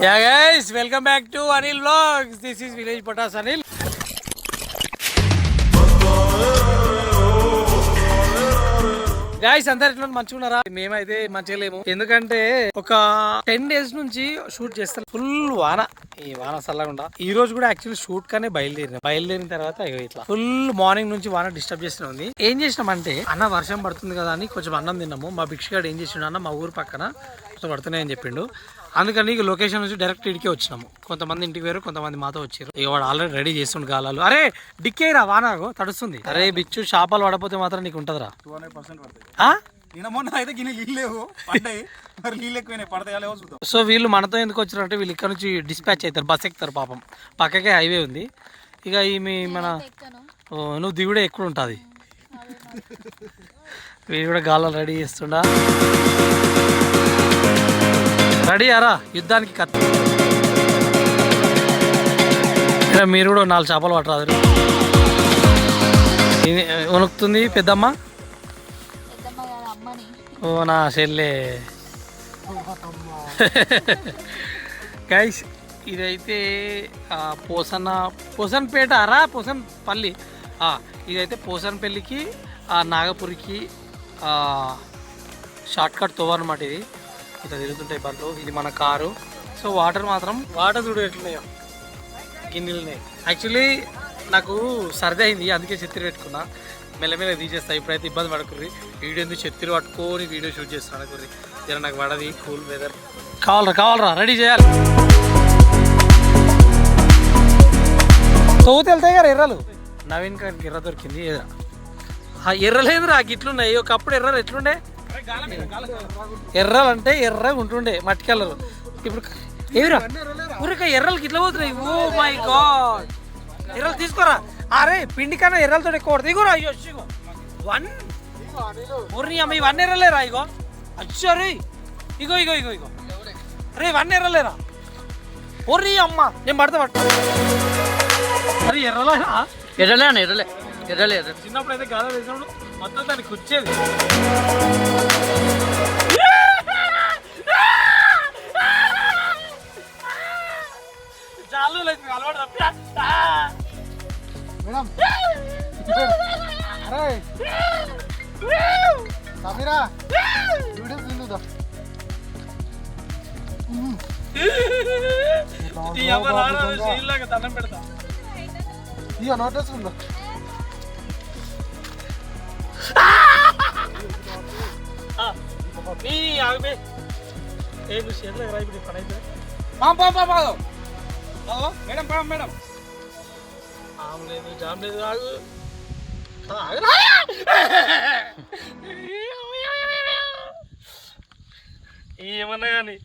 Yeah guys welcome back to Anil vlogs this is village Pataas Anil guys అందరు ఎట్లా మంచిగా ఉన్నారా? మేమైతే మంచిగా లేము. ఎందుకంటే ఒక టెన్ డేస్ నుంచి షూట్ చేస్తారు. ఫుల్ వాన. ఈ వాన చల్లకుండా ఈ రోజు కూడా యాక్చువల్లీ షూట్ కానీ బయలుదేరిన. బయలుదేరిన తర్వాత ఇట్లా. ఫుల్ మార్నింగ్ నుంచి వాన డిస్టర్బ్ చేస్తూనే ఉంది. ఏం చేసినామంటే అన్న వర్షం పడుతుంది కదా అని కొంచెం అన్నం తిన్నాము. మా భిక్షగాడు ఏం చేసిండు అన్న మా ఊరు పక్కన కొంచెం పడుతున్నాయని చెప్పిండు. అందుకని ఇక లొకేషన్ నుంచి డైరెక్ట్ ఇడికే వచ్చినాము. కొంతమంది ఇంటికి వేరు కొంతమంది మాతో వచ్చారు. ఇక వాడు ఆల్రెడీ రెడీ చేస్తుండు గాలాలు. అరే డిక్కేరా వానాగో తడుస్తుంది. అరే బిచ్చు చేపలు పడపోతే మాత్రం నీకు ఉంటదిరా. సో వీళ్ళు మనతో ఎందుకు వచ్చారంటే వీళ్ళు ఇక్కడ నుంచి డిస్పాచ్ అవుతారు బస్ ఎక్కుతారు పాపం. పక్కకే హైవే ఉంది. ఇక ఈ మీ మన నువ్వు దిగుడే ఎక్కువ ఉంటుంది? వీళ్ళు కూడా గాలాలు రెడీ చేస్తుండా. రెడీ అరా యుద్ధానికి కత్తి. ఇక్కడ మీరు కూడా నాలుగు చేపలు పట్టరాదు. ఇది వణుకుతుంది పెద్దమ్మ? ఓ నా చెల్లె. గైస్ ఇదైతే పోసన్న పోసన్పేట రా? పోసన్ పల్లి ఇదైతే పోసన్పల్లికి ఆ, నాగపురికి షార్ట్కట్ తోవ అనమాట ఇది. ఇట్లా తిరుగుతుంటాయి బండ్లు. ఇది మన కారు. సో వాటర్ మాత్రం వాటర్ చూడు ఎట్లున్నాయో గిన్నెలున్నాయి. యాక్చువల్లీ నాకు సర్ది అయింది. అందుకే చెత్తిరి పెట్టుకున్నా. మెల్లమెల్ల తీసేస్తా. ఇప్పుడైతే ఇబ్బంది పడకుర్రి. వీడియో ఎందుకు చెత్తిరి పట్టుకొని వీడియో షూట్ చేస్తాను అనుకుర్రి. జర నాకు పడది. కూల్ వెదర్ కావాలరా కావాలరా. రెడీ చేయాలి. తవ్వుతూ వెళ్తాయి కదా ఎర్రలు? నవీన్ గారికి ఎర్ర దొరికింది. ఎర్ర. ఆ ఎర్రలేదురా గిట్లున్నాయి. ఒకప్పుడు ఎర్రలు ఎట్లుండే? ఎర్రలు అంటే ఎర్రగా ఉంటుండే మట్టి కలర్. ఇప్పుడు ఏమిరా? ఊరిక ఎర్రలు గిట్ల పోతున్నాయి. Oh my God. ఎర్రలు తీసుకోరా? అరే పిండి కన్నా ఎర్రలతో ఎక్కువ ఇగోరా అయ్యో ఇగో. వన్. ఊరిని అమ్మ ఇవన్నీ ఎర్రలేరా ఇగో? అచ్చో రే. ఇగో ఇగో ఇగో ఇగో. రే ఇవన్నీ ఎర్రలేరా? ఒర్రి అమ్మ. నేను పడతా పట్టు అరే ఎర్రలేరా ఎర్రలే అన్న ఎర్రలే. ఎర్రలే చిన్నప్పుడు అయితే గాలి వేసినప్పుడు మొత్తం దానికి వచ్చేది సమీరా వీడియో తిందుదా దండం పెడతా. ఇక నోటీస్ ఉందా నీ ఆగిపోయి ఏ నువ్వు చేతులకు రాయి పని అయితే పాం పాం పాం పాం మేడం పాం మేడం. ఆమ్ లేదు జామ్ లేదు ఆగు. ఏమన్నా కానీ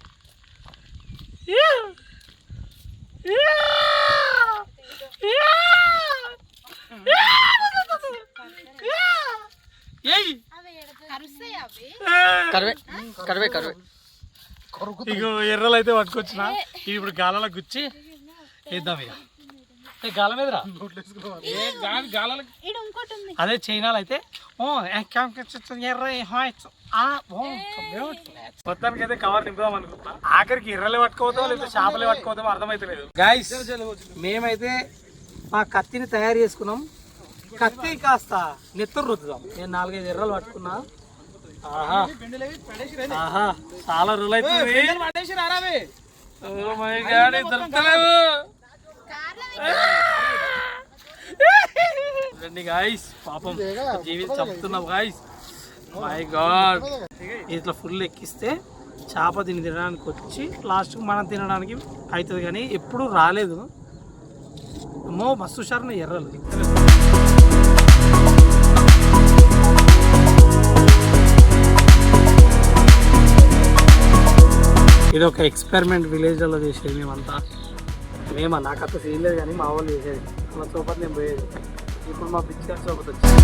కరవే కరవే కరవే. ఎర్రలు అయితే పట్టుకొచ్చిన. ఇప్పుడు గాలలో గుచ్చి వేద్దాం ఇక. గాల మీదరా? అదే చైనాలో అయితే ఓ మొత్తానికి అయితే కవర్ నింపుదాం అనుకుంటున్నా. ఆఖరికి ఎర్రలే పట్టుకోవద్దాం లేకపోతే చేపలే పట్టుకోవద్దాం అర్థమైతలేదు. గాయస్ మేమైతే మా కత్తిని తయారు చేసుకున్నాం. కత్తి కాస్త నెత్తురు రుద్దుదాం. నేను నాలుగైదు ఎర్రలు పట్టుకున్నా. ఆహా. ఆహా చాలా రోజులు అవుతుంది ఓ మై గాడ్ ఇది దొరకలేవు రండి గాయస్ పాపం జీవితం చంపుతున్నాం గాయస్ మై గాడ్ ఇట్లా ఫుల్ ఎక్కిస్తే చేప తిని తినడానికి వచ్చి లాస్ట్కి మనం తినడానికి అవుతుంది కానీ ఎప్పుడు రాలేదు. అమ్మో మస్తు షార్న ఎర్రలు. ఇది ఒక ఎక్స్పెరిమెంట్ విలేజ్లో చేసేది మేమంతా. మేమా? నాకు అంత సీన్ లేదు కానీ మా వాళ్ళు చేసేది. అలా సోపతి నేను పోయేది. ఇప్పుడు మా పిక్చర్ సోపతి వచ్చింది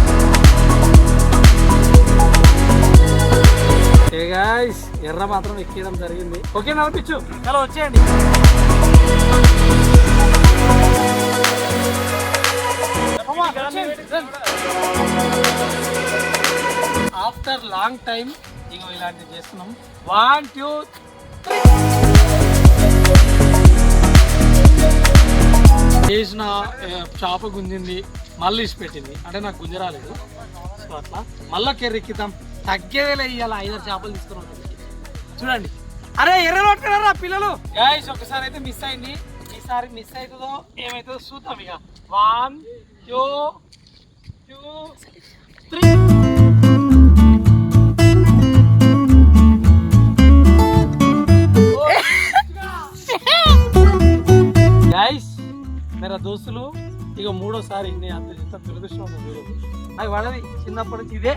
ఏ గాయ్స్ ఎర్ర మాత్రం ఎక్కేయడం జరిగింది. ఓకే నడిపించు చాలా వచ్చేయండి. ఆఫ్టర్ లాంగ్ టైం ఇగో ఇలాంటివి చేస్తున్నాం. వన్ టూ చేసిన చేప గుంజింది మళ్ళీ ఇసి పెట్టింది. అంటే నాకు గుంజ రాలేదు. సో అట్లా మళ్ళీ కెర్రెక్కితాం తగ్గేదేలే ఇవాళ ఐదారు చేపలు తీసుకున్నాం చూడండి. అరే ఎర్ర పట్టుకున్నారా పిల్లలు? గాయస్ ఒకసారి అయితే మిస్ అయింది. ఈసారి మిస్ అవుతుందో ఏమవుతుందో చూద్దాం ఇక. One two two three guys మేరా దోస్తులు ఇక మూడోసారి నేను అంత ఎంత దురదృష్టం నాకు పడది చిన్నప్పటి నుంచి ఇదే.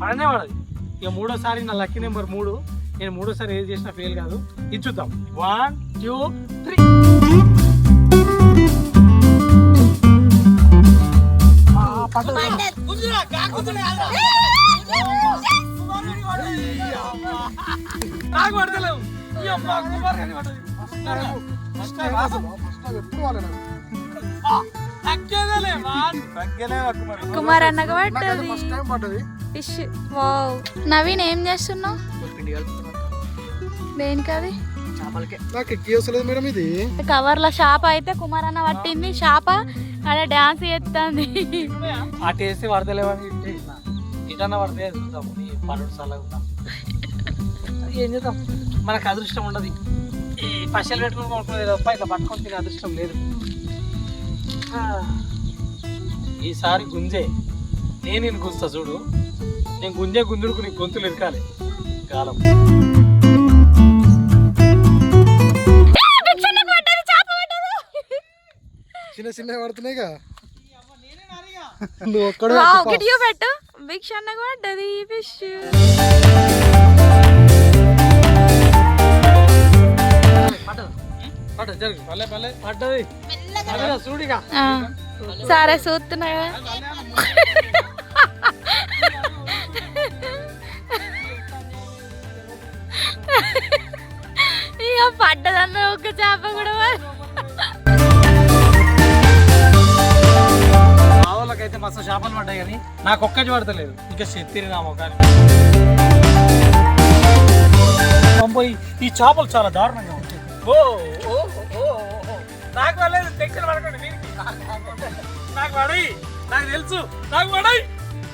పడనే పడది ఇక మూడోసారి నా లక్కీ నెంబర్ మూడు. నేను మూడోసారి ఏది చేసినా ఫెయిల్ కాదు. ఇది చూద్దాం. One two three. పడతలేవు. కుమార్. అన్నకు పట్టది ఫిష్ వావ్. నవీన్ ఏం చేస్తున్నావు? దేనికి అది? ఇది. కవర్ల షాప అయితే కుమార్ అన్న పట్టింది. షాప అక్కడ డాన్స్ చేస్తుంది పడతలేవని ఇటన్నా చూద్దాము. చల్లగా అది ఏం చేద్దాం? మనకు అదృష్టం ఉండదు. ఈ పచ్చలు పెట్టుకుని కొనుక్కునేది తప్ప ఇట్లా పట్టుకొని తినే అదృష్టం లేదు. ఈసారి గుంజే. నేను నేను గుంజుతా చూడు. నేను గుంజే గుంజుడుకు నీ గొంతులు ఎరకాలి. కాలం చిన్న చిన్న పడుతున్నాయిగా. నువ్వు ఒక్కడే పెట్టు. బిగ్ అన్నకు పడ్డది ఫిష్ పడ్డది పడ్డది. సరే చూస్తున్నా కదా ఇక పడ్డదన్న ఒక చేప కూడా మా వాళ్ళకైతే మస్తు చేపలు పడ్డాయి కానీ నాకు ఒక్కటి పడతలేదు. ఇంకా చెత్తిరి నా ముఖాన్ని పోయి ఈ చేపలు చాలా దారుణంగా ఉంటాయి. ఓ, ఓ. నాకు పడలేదు టెన్షన్ పడకండి వీరికి నాకు పడాయి నాకు తెలుసు. నాకు పడాయి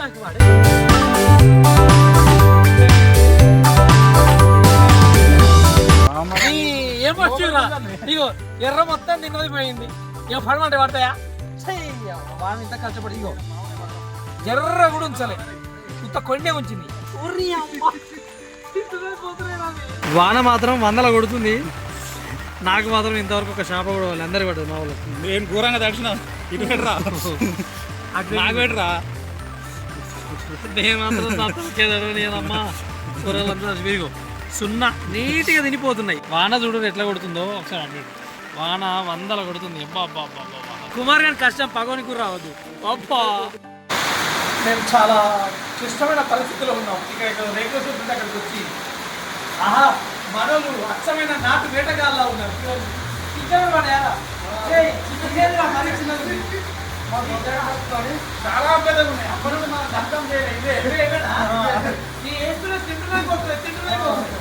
నాకు పడాయి. ఈ ఏం వచ్చిరా ఇగో ఎర్ర మొత్తం నిన్నది పోయింది. ఇక పడమంటే పడతాయా? వాడు ఇంత కష్టపడి ఇగో. ఎర్ర కూడా ఉంచలే. ఇంత కొండే ఉంచింది. వాన మాత్రం వందల కొడుతుంది. నాకు మాత్రం ఇంతవరకు ఒక షాప కూడా వాళ్ళు అందరు పడ్డది మా వాళ్ళకి నేను ఘోరంగా దర్శన ఇటు పెట్టరా? నాకు పెట్టరా? నేను మాత్రం నేనమ్మా. కూరలంతా సున్నా నీట్గా తినిపోతున్నాయి. వాన చూడు ఎట్లా కొడుతుందో ఒకసారి అడ్డు వాన వందల కొడుతుంది. అబ్బా అబ్బా అబ్బా. కుమార్ గారి కష్టం పగోని కూర రావద్దు. అబ్బా. మేము చాలా క్లిష్టమైన పరిస్థితిలో ఉన్నాం. ఇక ఇక్కడ రేకుల షెడ్ ఉంటే అక్కడికి వచ్చి. ఆహా మనోళ్ళు అచ్చమైన నాటు వేటగాళ్ళ ఉన్నారు. మరీ చిన్నది? చాలా పెద్దగా ఉన్నాయి. మనం అర్థం చేయలేదు ఇదే ఇదే ఎక్కడా? ఈ ఏసులో తింటున్నాయి పోతుంది తింటున్నాయి పోతుంది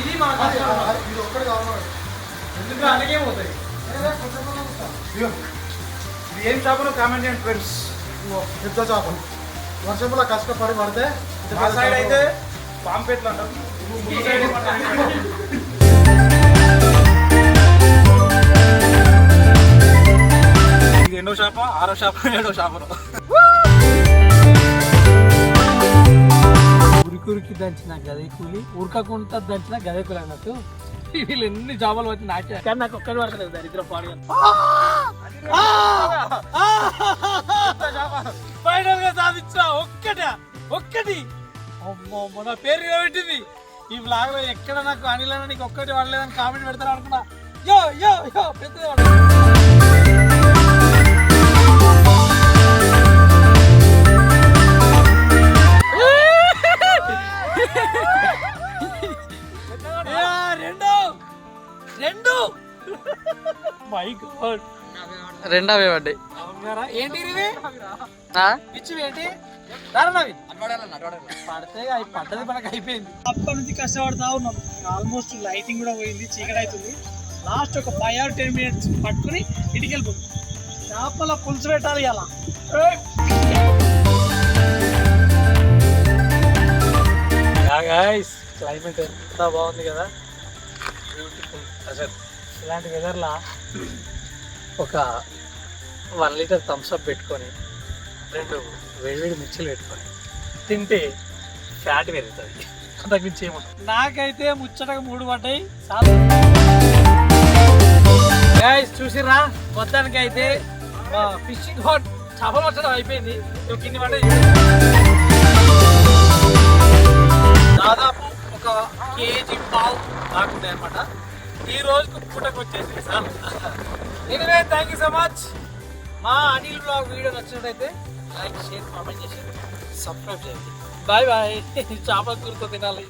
ఇది మన ఒక్కడే కావాలి ఎందుకు అలాగే పోతాయి? ఇది ఏం చేపలు? కామెంట్ చేయండి ఫ్రెండ్స్. పెద్ద చేపలు. వర్షంలో కష్టపడి పడితే మా సైడ్. అయితే పాంపెట్లు అంటారు? ఇది ఎన్నో షాప ఆరో షాప ఏడో షాపలో ఉరికి దంచిన గదే కూలి ఉరకకుండా దంచిన గదే కూలి అన్నట్టు. వీళ్ళు ఎన్ని జాబులు వచ్చి నాకే. కానీ నాకు ఒక్కడి పడతలేదు దరిద్ర పాడు. ఫైనల్గా సాధించా ఒక్కటే ఒక్కటి. అమ్మో అమ్మో, నా పేరు పెట్టింది. ఈ బ్లాగ్లో ఎక్కడ నాకు అనిల్ అన్న నీకు ఒక్కటి పడలేదని కామెంట్ పెడతారు అనుకున్నా. యో యో యో. యా, రెండు రెండు. మై గాడ్ రెండవే పడ్డాయి ఏంటి ఏంటి? పడితే అవి పడ్డది మనకు అయిపోయింది. అప్పటి నుంచి కష్టపడతా ఉన్నాం. ఆల్మోస్ట్ లైటింగ్ కూడా పోయింది చీకటి అవుతుంది. లాస్ట్ ఒక ఫైవ్ ఆర్ టెన్ మినిట్స్ పట్టుకుని ఇంటికి వెళ్ళిపోతుంది చేపల పులుసు పెట్టాలి అలా గాయస్ క్లైమేట్ ఎంత బాగుంది కదా. బ్యూటిఫుల్ అసలు ఇలాంటి వెదర్లా ఒక వన్ లీటర్ థమ్స్అప్ పెట్టుకొని రెండు వేడివేడి మిర్చిలు పెట్టుకొని తింటే ఫ్యాట్ పెరుగుతుంది. అంతకు మించి ఏముంటుంది నాకైతే ముచ్చటగా మూడు పడ్డాయి గాయస్ చూసిర్రా? మొత్తానికి అయితే ఫిషింగ్ హాట్ చేపలు పట్టడం అయిపోయింది. కింది పడ్డ దాదాపు ఒక కేజీ పావు దాకుంటాయి అనమాట ఈ రోజుకు పూటకు వచ్చేసి sir anyway thank you so much మా అనిల్ బ్లాగ్ వీడియో నచ్చినట్టయితే లైక్ షేర్ కామెంట్ చేసి సబ్స్క్రైబ్ చేయండి. Bye bye. చేపల కూరతో తినాలి.